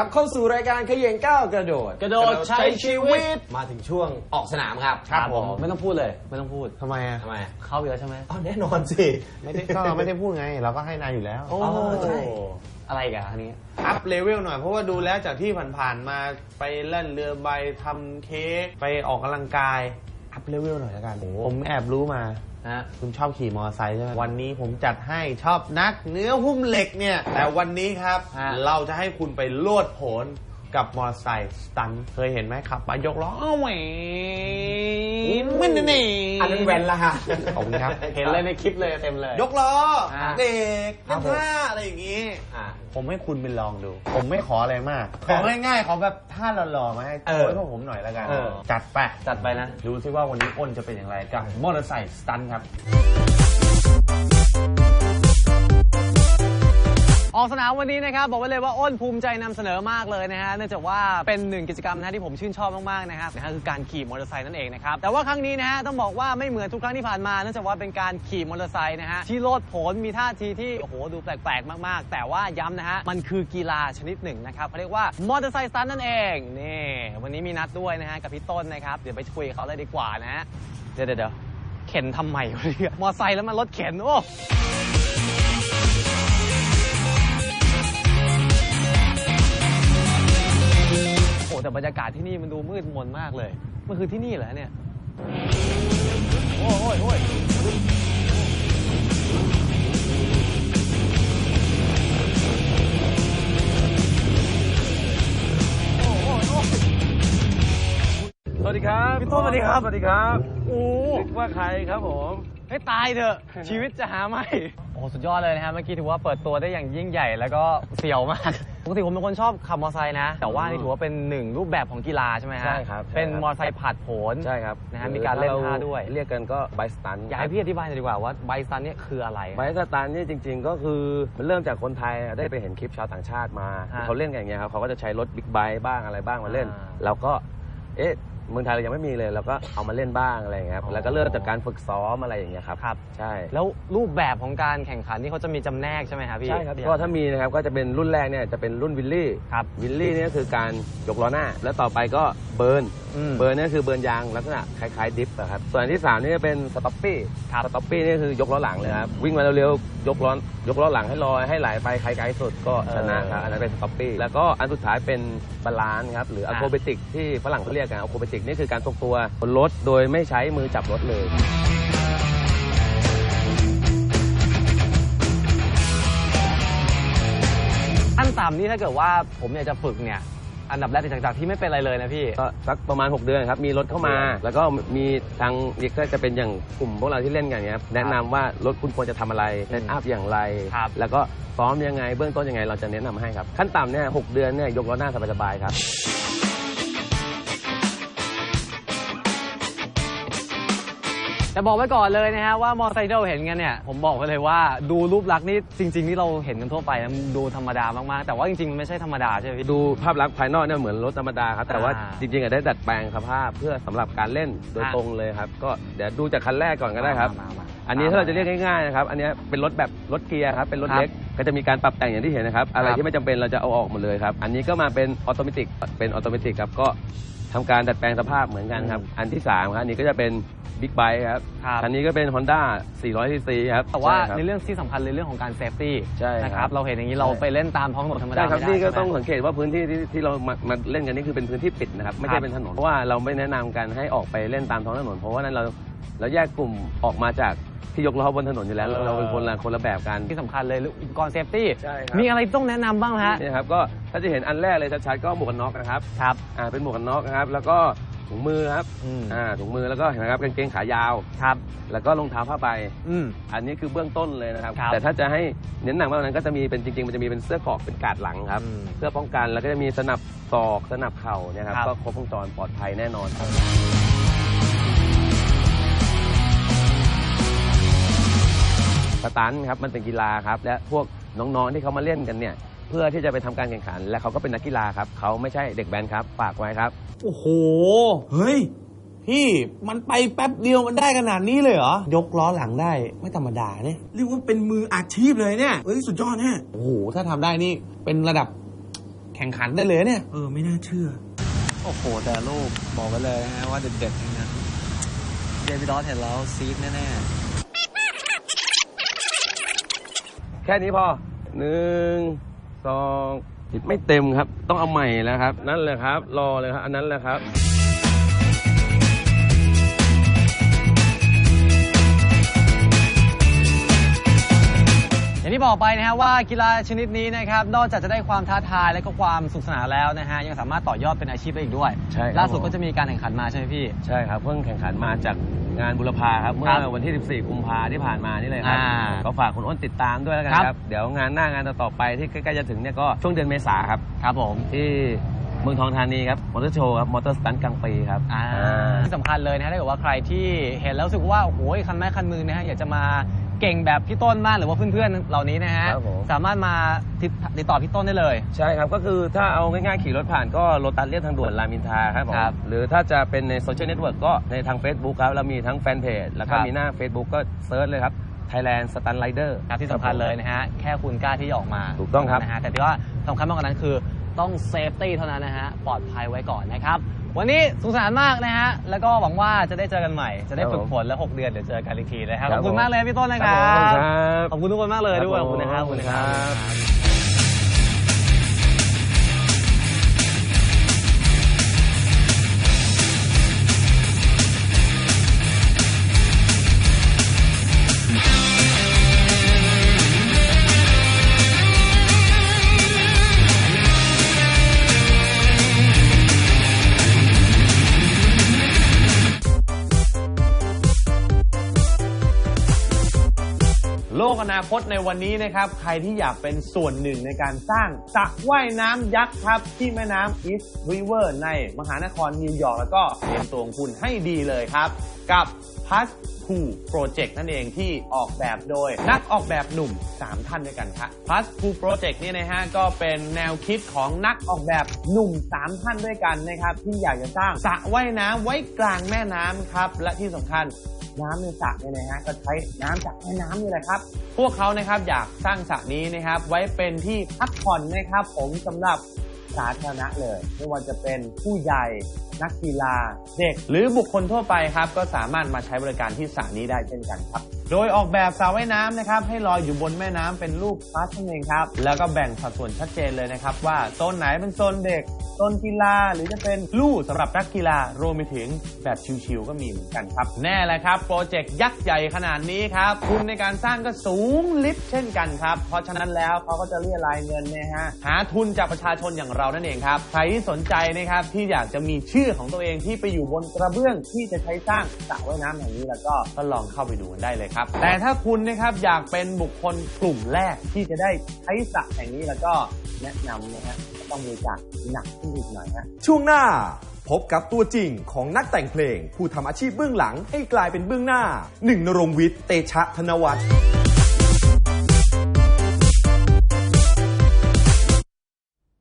กลับเข้าสู่รายการเขย่งก้าวกระโดดกระโดดใช้ชีวิตมาถึงช่วงออกสนามครับครับผมไม่ต้องพูดเลย ไม่ต้องพูดทำไมอะทำไมเข้าเยอะใช่ไหมอ๋อแน่นอนสิไม่ได้ก็เราไม่ได้พูดไง เราก็ให้นายอยู่แล้วโอ้อ๋อใช่อะไรอีกันอันนี้อัพเลเวลหน่อยเพราะว่าดูแล้วจากที่ผ่านๆมาไปเล่นเรือใบทำเค้กไปออกกำลังกายอั พเลเวลหน่อยแล้วกัน ผมแอบรู้มานะคุณชอบขี่มอเตอร์ไซค์ใช่ไหมวันนี้ผมจัดให้ชอบนักเนื้อหุ้มเหล็กเนี่ย แต่วันนี้ครับ เราจะให้คุณไปโลดโผน กับมอเตอร์ไซค์สตันท์เคยเห็นไหมขับไปยกล้ออ้าวแหวมันนี่อันนั้นแวนละฮะขอบคุณครับ เห็นเลยในคลิปเลยเต็มเลย ยกล้ออ่าเด็กครัเล่บนผมท่าอะไรอย่างงี้อ่าผมให้คุณไปลองดู ผมไม่ขออะไรมาก ของง่ายๆขอแบบท่าหล่อๆมาให้เอโชอว์ให้พวกผมหน่อยแล้วกันเออจัดไปจัดไปนะ ดูซิว่าวันนี้อ้นจะเป็นอย่างไรกับมอเตอร์ไซค์สตันท์ครับ ออกสนามวันนี้นะครับบอกไว้เลยว่าอ้นภูมิใจนำเสนอมากเลยนะฮะเนื่องจากว่าเป็นหนึ่งกิจกรรมนะที่ผมชื่นชอบมากๆนะครับนะฮะคือการขี่มอเตอร์ไซค์นั่นเองนะครับแต่ว่าครั้งนี้นะฮะต้องบอกว่าไม่เหมือนทุกครั้งที่ผ่านมาเนื่องจากว่าเป็นการขี่มอเตอร์ไซค์นะฮะที่โลดโผนมีท่าทีที่โอ้โหดูแปลกๆ มากๆ แต่ว่าย้ำนะฮะมันคือกีฬาชนิดหนึ่งนะครับเขาเรียกว่ามอเตอร์ไซค์สตันท์นั่นเองนี่วันนี้มีนัดด้วยนะฮะกับพี่ต้นนะครับเดี๋ยวไปคุยกับเขาเลยดีกว่านะฮะเดี๋ยวเดี๋ยวเดี๋ยวเข็นทำไมวะเนี่ยมอเตอร์ไซค์แล้วมันรถเข็นโอ้ แต่บรรยากาศที่นี่มันดูมืดมนมากเลย มันคือที่นี่เหรอเนี่ย โอ้ยโอ้ยโอ้ยสวัสดีครับพี่ต้นสวัสดีครับสวัสดีครับโอ้นึกว่าใครครับผมให้ตายเถอะ ชีวิตจะหาไม่ โอ้สุดยอดเลยนะฮะเมื่อกี้ถือว่าเปิดตัวได้อย่างยิ่งใหญ่แล้วก็เสียวมาก กติผมเป็นคนชอบขับมอเตอร์ไซค์นะ แต่ว่านี่ถือว่าเป็นหนึ่งรูปแบบของกีฬาใช่ไหมฮะใช่ครับเป็นใช่ครับมอเตอร์ไซค์ผาดโผนใช่ครับนะฮะมีการเล่นท่าด้วย เรียกกันก็ไบสตันอยากให้พี่อธิบายหน่อยดีกว่าว่าไบซันเนี่ยคืออะไรไบสตันนี่จริง ๆ ก็คือมันเริ่มจากคนไทยได้ไปเห็นคลิปชาวต่างชาติมาฮะเขาเล่นกันอย่างเงี้ยครับเขาก็จะใช้รถบิ๊กไบค์บ้างอะไรบ้างมาเล่นอ่าเราก็เอ๊ะ เมืองไทยเรายังไม่มีเลยเราก็เอามาเล่นบ้างอะไรอย่างเงี้ยครับอ๋อแล้วก็เริ่มจากการฝึกซ้อมอะไรอย่างเงี้ยครับครับ ใช่แล้วรูปแบบของการแข่งขันนี่เขาจะมีจำแนกใช่ไหมครับพี่ใช่ครับก็ถ้ามีนะครับก็จะเป็นรุ่นแรกเนี่ยจะเป็นรุ่นวิลลี่ครับ วิลลี่เนี่ยคือการยกล้อหน้า แล้วต่อไปก็เบิร์นอืม เบิร์นเนี่ยคือเบิร์นยางลักษณะคล้ายๆดิฟอะครับส่วนอันที่3นี่จะเป็นสต็อปปี้ครับสต็อปปี้นี่คือยกล้อหลังเลยครับวิ่งมาเร็วๆยกล้อยกล้อหลังให้ลอยให้ไหลไปใครไกลสุดก็ชนะครับอันนั้นเป็นสต็อปปี้แล้วก็อันสุดท้ายเป็นบาลานซ์ครับหรืออะโครเบติกที่ฝรั่งเขาเรียกกันอะโครเบติกนี่คือการทรงตัวบนรถโดยไม่ใช้มือจับรถเลย ขั้นต่ำนี่ถ้าเกิดว่าผมอยากจะฝึกเนี่ย อันดับแรกจากที่ไม่เป็นอะไรเลยนะพี่ ก็สักประมาณ 6 เดือนครับ มีรถเข้ามา แล้วก็มีทางเด็กก็จะเป็นอย่างกลุ่มพวกเราที่เล่นกันเนี่ยครับแนะนำว่ารถคุณควรจะทำอะไรเซตอัพอย่างไร ครับ แล้วก็ซ้อมยังไงเบื้องต้นยังไงเราจะแนะนำให้ครับ ขั้นต่ำเนี่ยหกเดือนเนี่ยยกล้อหน้าสบายๆครับ แต่บอกไว้ก่อนเลยนะฮะว่ามอเตอร์ไซค์ที่เราเห็นกันเนี่ยผมบอกไว้เลยว่าดูรูปลักษณ์นี่จริง ๆ ที่เราเห็นกันทั่วไปนะมันดูธรรมดามากๆ แต่ว่าจริงๆมันไม่ใช่ธรรมดาใช่ไหมพี่ ดูภาพลักษณ์ภายนอกเนี่ยเหมือนรถธรรมดาครับ แต่ว่าอ่าจริงๆอะได้ดัดแปลงสภาพเพื่อสำหรับการเล่นโดยอ่า ตรงเลยครับ ก็เดี๋ยวดูจากคันแรกก่อนก็ได้ครับ มามาอันนี้ถ้าเราจะเรียกง่ายๆนะครับ อันนี้เป็นรถแบบรถเกียร์ครับ เป็นรถครับเล็ก ก็จะมีการปรับแต่งอย่างที่เห็นนะครับ อะไรครับ ที่ไม่จำเป็นเราจะเอาออกหมดเลยครับ อันนี้ก็มาเป็นออโตเมติก เป็นออโตเมติกครับ ก็ ทำการดัดแปลงสภาพเหมือนกันครับ อันที่3ครับอันนี้ก็จะเป็นบิ๊กไบค์ครับครับอันนี้ก็เป็น Honda 400 cc ครับแต่ว่าช่ครับ ในเรื่องที่สำคัญเลยเรื่องของการเซฟตี้ใช่ครับนะครับ เราเห็นอย่างนี้เราไปเล่นตามท้องถนนธรรมดาใช่ครับไม่ได้นี่ก็ใช่ไหม ต้องสังเกตว่าพื้นที่ที่ที่เรามามาเล่นกันนี่คือเป็นพื้นที่ปิดนะครับไม่ครัใช่บเป็นถนนเพราะว่าเราไม่แนะนำกันให้ออกไปเล่นตามท้องถนนเพราะว่านั้นเรา เราแยกกลุ่มออกมาจากที่ยกล้อบนถนนอยู่แล้วเราเราเป็นคนละคนละแบบกันที่สำคัญเลยอุปกรณ์เซฟตี้ใช่ครับ มีอะไรต้องแนะนำบ้างฮะนี่ครับก็ถ้าจะเห็นอันแรกเลยชัดๆก็หมวกกันน็อกนะครับครับ อ่าเป็นหมวกกันน็อกนะครับ แล้วก็ถุงมือครับอืม อ่าถุงมือแล้วก็เห็นไหมครับกางเกงขายาว ครับ แล้วก็รองเท้าผ้าใบ อืม อันนี้คือเบื้องต้นเลยนะครับ ครับแต่ถ้าจะให้เน้นหนักมากกว่านั้นก็จะมีเป็นจริงๆ มันจะมีเป็นเสื้อเกราะเป็นกาดหลังครับ อืมเพื่อป้องกันแล้วก็จะมีสนับศอกสนับเข่าเนี่ยครับ ครับ ก็ครบวงจรปลอดภัยแน่นอนครับ สตันท์ครับมันเป็นกีฬาครับและพวกน้องๆที่เขามาเล่นกันเนี่ยเพื่อที่จะไปทำการแข่งขัน และเขาก็เป็นนักกีฬาครับเขาไม่ใช่เด็กแบนครับฝากไว้ครับ โอ้โห เฮ้ย พี่มันไปแป๊บเดียวมันได้ขนาดนี้เลยเหรอ ยกล้อหลังได้ไม่ธรรมดาเนี่ย เรียกว่าเป็นมืออาชีพเลยเนี่ยเฮ้ยสุดยอดแน่โอ้โห ถ้าทำได้นี่เป็นระดับแขแข่งขันได้เลยเนี่ย เออไม่น่าเชื่อ โอ้โห แต่ลูกบอกไว้เลยนะว่าเด็ดๆทั้งนั้นเดวิดดอสเห็นแล้วซีดแน่แค่นี้พอหนึ่งสองติดไม่เต็มครับ ต้องเอาใหม่แล้วครับ นั่นแหละครับ รอเลยครับ อันนั้นแหละครับ อย่างที่บอกไปนะฮะว่ากีฬาชนิดนี้นะครับนอกจากจะได้ความท้าทายและก็ความสนุขสนานแล้วนะฮะยังสามารถต่อยอดเป็นอาชีพได้อีกด้วย ใช่ครับล่าสุดผม ก็จะมีการแข่งขันมาใช่ไหมพี่ ใช่ครับเพิ่งแข่งขันมาจากงานบุรพาครับเมื่ครัอบวันที่ 14 กุมภาที่ผ่านมานี่เลยครับอ่าก็ฝากคุณอ้นติดตามด้วยแล้วกันครับครับเดี๋ยวงานหน้างานต่อๆไปที่ใกล้ๆจะถึงเนี่ยก็ช่วงเดือนเมษาครับ ครับผมที่เมืองทองธานีครับมอเตอร์โชว์ครับมอเตอร์สตันกลางปีครับอ่าอ่า ที่สำคัญเลยนะฮะถ้าเกิดว่าใครที่เห็นแล้วรู้สึกว่าโอ้โหคันไม้คันมือนะฮะอยากจะมา เก่งแบบพี่ต้นบ้างหรือว่าเพื่อนๆเหล่านี้นะฮะครับผม สามารถมาติดติดต่อพี่ต้นได้เลย ใช่ครับ ก็คือถ้าเอาง่ายๆขี่รถผ่านก็โลตัสเรียบทางด่วนรามอินทราครับผมครับหรือถ้าจะเป็นในโซเชียลเน็ตเวิร์กก็ในทาง Facebook ครับเรามีทั้งแฟนเพจแล้วก็ครับ มีหน้า Facebook ก็เซิร์ชเลยครับ Thailand Stun Rider ครับที่สำคัญเลยนะฮะแค่คุณกล้าที่จะออกมาถูกต้องครับ นะฮะแต่ที่ว่าสำคัญมากกว่านั้นคือต้องเซฟตี้เท่านั้นนะฮะปลอดภัยไว้ก่อนนะครับ วันนี้สงสารมากนะฮะ แล้วก็หวังว่าจะได้เจอกันใหม่ จะได้ฝึกฝนแล้ว 6 เดือนเดี๋ยวเจอกันอีกทีนะครับ ขอบคุณมากเลยพี่ต้นนะครัครับผมบครับขอบคุณทุกคนมากเลยด้วยครับขอบคุณนะครับขอบคุณนะครับครับ โลกอนาคตในวันนี้นะครับ ใครที่อยากเป็นส่วนหนึ่งในการสร้างสระว่ายน้ำยักษ์ครับที่แม่น้ำ East River ในมหานครนิวยอร์กแล้วก็เตรียมตัวของคุณให้ดีเลยครับ กับ Pass to Project นั่นเองที่ออกแบบโดย นักออกแบบหนุ่ม 3 ท่านด้วยกันครับ Pass to Project เนี่ยนะฮะก็เป็นแนวคิดของนักออกแบบหนุ่ม 3 ท่านด้วยกันนะครับที่อยากจะสร้างสระว่ายน้ำไว้กลางแม่น้ำครับและที่สำคัญ น้ำในสระเนี่ยนะฮะก็ใช้น้ำจากแม่น้ำนี่แหละครับ พวกเขานะครับอยากสร้างสระนี้นะครับ ไว้เป็นที่พักผ่อนนะครับ ผมสำหรับสาธารณะเลย ไม่ว่าจะเป็นผู้ใหญ่นักกีฬา เด็ก หรือบุคคลทั่วไปครับ ก็สามารถมาใช้บริการที่สระนี้ได้เช่นกันครับ โดยออกแบบสระว่ายน้ำนะครับให้ลอยอยู่บนแม่น้ำเป็นรูปพลัสนั่นเองครับ แล้วก็แบ่งสัดส่วนชัดเจนเลยนะครับ ว่าโซนไหนเป็นโซนเด็ก โซนกีฬาหรือจะเป็นลู่สำหรับนักกีฬารวมไปถึงแบบชิวๆก็มีเหมือนกันครับ แน่แหละครับ โปรเจกต์ยักษ์ใหญ่ขนาดนี้ครับทุนในการสร้างก็สูงลิฟต์เช่นกันครับ เพราะฉะนั้นแล้วเขาก็จะเรียรายเงินนะฮะหาทุนจากประชาชนอย่างเรานั่นเองครับใครที่สนใจนะครับที่อยากจะมีชื่อของตัวเองที่ไปอยู่บนกระเบื้องที่จะใช้สร้างสระว่ายน้ำแห่งนี้แล้วก็ก็ลองเข้าไปดูกันได้เลยครับแต่ถ้าคุณนะครับอยากเป็นบุคคลกลุ่มแรกที่จะได้ใช้สระแห่งนี้แล้วก็แนะนำนะฮะต้องมีจากหนักขึ้นอีกหน่อยฮะช่วงหน้าพบกับตัวจริงของนักแต่งเพลง ผู้ทำอาชีพเบื้องหลังให้กลายเป็นเบื้องหน้าหนึ่งนรงวิทย์เตชะธนวัฒน์